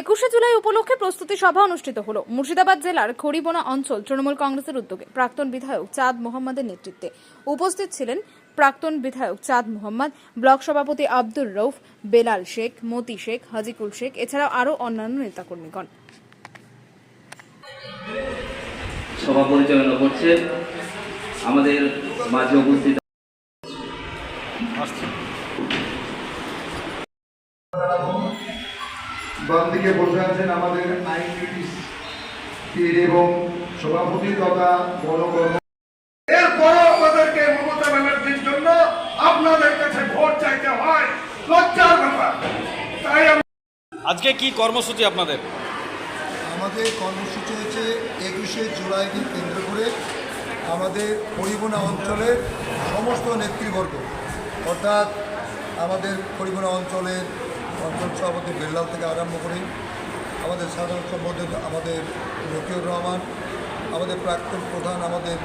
একুশে জুলাই উপলক্ষে প্রস্তুতি সভা অনুষ্ঠিত হলো। মুর্শিদাবাদ জেলার খড়িবোনা অঞ্চল তৃণমূল কংগ্রেসের উদ্যোগে প্রাক্তন বিধায়ক চাঁদ মোহাম্মদের নেতৃত্বে উপস্থিত ছিলেন প্রাক্তন বিধায়ক চাঁদ মোহাম্মদ, ব্লক সভাপতি আব্দুর রৌফ বেলাল শেখ, মতি শেখ, হাজিকুল শেখ, এছাড়াও আরও অন্যান্য নেতাকর্মীগণ। সভা পরিচালনা আমাদের মাঝে উপস্থিত বাম দিকে বসে আছেন আমাদের আইনজীবী এবং সভাপতি তথা গণকর্ম এরপরও আমাদেরকে মমতা ব্যানার্জির জন্য আপনাদের কাছে ভোট চাইতে হয়। লজ্জার ব্যাপার। তাই আজকে কি কর্মসূচি আপনাদের? আমাদের কর্মসূচি হচ্ছে একুশে জুলাইকে কেন্দ্র করে আমাদের পরিবহনা অঞ্চলের সমস্ত নেতৃবর্গ অর্থাৎ আমাদের পরিবহনা অঞ্চলের অঞ্চল সভাপতি বেল্লাল থেকে আরম্ভ করে। আমাদের সাধারণ সম্পাদক আমাদের রফিউর রহমান, আমাদের প্রাক্তন প্রধান আমাদের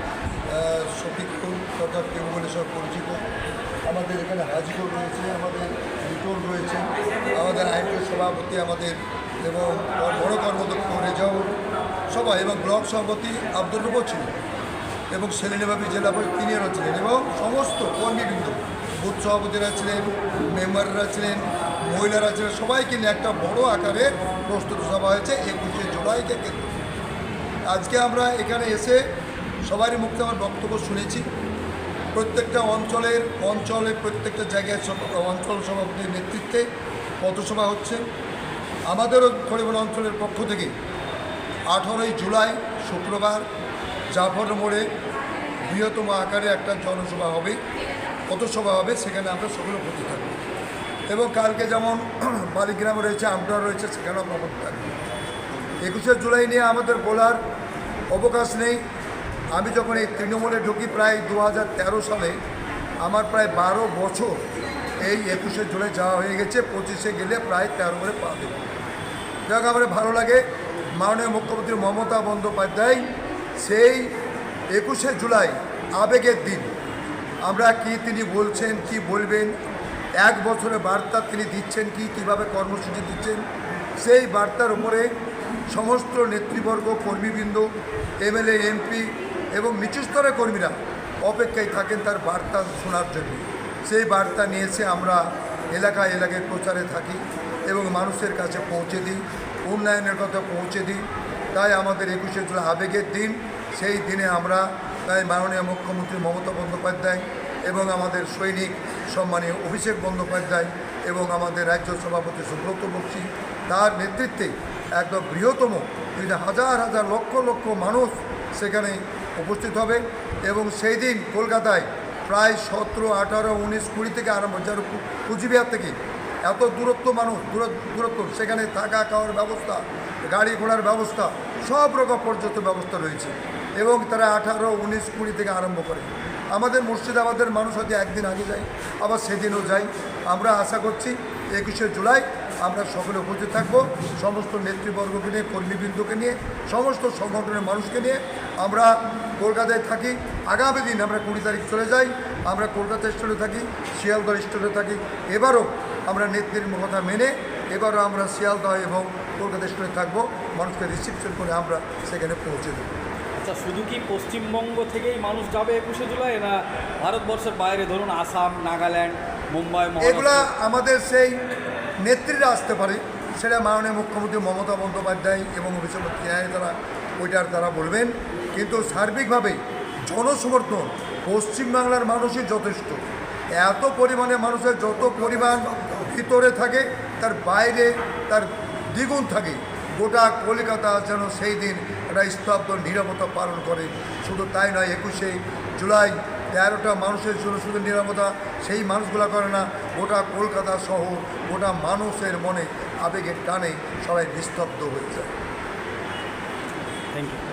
শফিকুল তথা কেউ বলে সব পরিচিত। আমাদের এখানে হাজিকুল রয়েছে, আমাদের লিটল রয়েছে, আমাদের আইনজীবী সভাপতি আমাদের এবং বড় কর্মদক্ষ রেজাউল, সবাই এবং ব্লক সভাপতি আব্দুল রুবো ছিল এবং সেলিনাবাবী জেলা তিনিও ছিলেন এবং সমস্ত কর্মীবৃন্দ বুথ সভাপতিরা ছিলেন, মেম্বাররা ছিলেন, মহিলারা ছিলেন, সবাইকে নিয়ে একটা বড় আকারে প্রস্তুত সভা হয়েছে একুশে জুলাইকে কেন্দ্র আজকে আমরা এখানে এসে সবারই মুখে আমার বক্তব্য শুনেছি। প্রত্যেকটা অঞ্চলের অঞ্চলের প্রত্যেকটা জায়গায় অঞ্চল সভাপতির নেতৃত্বে পথসভা হচ্ছে। আমাদেরও খড়িবন অঞ্চলের পক্ষ থেকে আঠারোই জুলাই, শুক্রবার, জাফর মোড়ে বৃহত্তম আকারে একটা জনসভা হবে। পথসভা হবে সেখানে আমরা সকলে উপস্থিত থাকব। এবং কালকে যেমন বালিগ্রামে রয়েছে আমটা রয়েছে, সেখানেও আমরা উপস্থিত থাকব। একুশে জুলাই নিয়ে আমাদের বলার অবকাশ নেই। আমি যখন এই তৃণমূলে ঢুকি প্রায় দু হাজার তেরো সালে, আমার প্রায় বারো বছর এই একুশে জুলাই যাওয়া হয়ে গেছে, পঁচিশে গেলে প্রায় তেরো করে পা দেবে। যাক, আমার ভালো লাগে। মাননীয় মুখ্যমন্ত্রী মমতা বন্দ্যোপাধ্যায় সেই একুশে জুলাই আবেগের দিন। আমরা কি তিনি বলছেন, কি বলবেন? এক বছরের বার্তা তিনি দিচ্ছেন কি, কীভাবে কর্মসূচি দিচ্ছেন? সেই বার্তার উপরে সমস্ত নেতৃবর্গ, কর্মীবৃন্দ, এমএলএ, এমপি এবং নিচু স্তরের কর্মীরা অপেক্ষায় থাকেন তার বার্তা শোনার জন্য। সেই বার্তা নিয়েছে আমরা এলাকায় এলাকায় প্রচারে থাকি এবং মানুষের কাছে পৌঁছে দিই, উন্নয়নের কথা পৌঁছে দিই। তাই আমাদের একুশে জুলাই আবেগের দিন। সেই দিনে আমরা তাই মাননীয় মুখ্যমন্ত্রী মমতা বন্দ্যোপাধ্যায় এবং আমাদের সৈনিক সম্মানীয় অভিষেক বন্দ্যোপাধ্যায় এবং আমাদের রাজ্য সভাপতি সুব্রত বক্সি তার নেতৃত্বে একদম বৃহত্তম যেটা হাজার হাজার লক্ষ লক্ষ মানুষ সেখানে উপস্থিত হবে এবং সেই দিন কলকাতায় প্রায় সতেরো, আঠারো, উনিশ, কুড়ি থেকে আরম্ভ যার কুচবিহার থেকে এত দূরত্ব মানুষ দূর দূরত্ব, সেখানে থাকা, খাওয়ার ব্যবস্থা, গাড়ি ঘোড়ার ব্যবস্থা, সব রকম পর্যন্ত ব্যবস্থা রয়েছে এবং তারা আঠারো, উনিশ, কুড়ি থেকে আরম্ভ করে। আমাদের মুর্শিদাবাদের মানুষ হয়তো একদিন আগে যায়, আবার সেদিনও যাই আমরা আশা করছি একুশে জুলাই আমরা সকলে উপস্থিত থাকব, সমস্ত নেতৃবর্গকে নিয়ে, কর্মীবৃন্দকে নিয়ে, সমস্ত সংগঠনের মানুষকে নিয়ে আমরা কলকাতায় থাকি। আগামী দিন আমরা কুড়ি তারিখ চলে যাই, আমরা কলকাতা স্টেশনে থাকি, শিয়ালদহ স্টেশনে থাকি। এবারও আমরা নেত্রীর কথা মেনে এবারও আমরা শিয়ালদহ এবং কলকাতা স্টেশনে থাকব। মানুষকে রিসিপশন করে আমরা সেখানে পৌঁছে দেবো। আচ্ছা শুধু কি পশ্চিমবঙ্গ থেকেই মানুষ যাবে একুশে জুলাই? না ভারতবর্ষের বাইরে ধরুন আসাম নাগাল্যান্ড মুম্বাই এগুলা আমাদের সেই নেত্রীরা আসতে পারে সেটা মাননীয় মুখ্যমন্ত্রী মমতা বন্দ্যোপাধ্যায় এবং অভিষেক বন্দ্যোপাধ্যায় তারা ওইটার তারা বলবেন। কিন্তু সার্বিকভাবে জনসমর্থন পশ্চিমবাংলার মানুষই যথেষ্ট। এত পরিমাণে মানুষের যত পরিমাণ ভিতরে থাকে, তার বাইরে তার দ্বিগুণ থাকে। গোটা কলকাতা যেন সেই দিন একটা স্তব্ধ নিরাপত্তা পালন করে। শুধু তাই নয়, একুশে জুলাই তেরোটা মানুষের জন্য শুধু নিরাপত্তা, সেই মানুষগুলো করে না, গোটা কলকাতা শহর গোটা মানুষের মনে আবেগের টানে সবাই নিস্তব্ধ হয়ে যায়। Thank you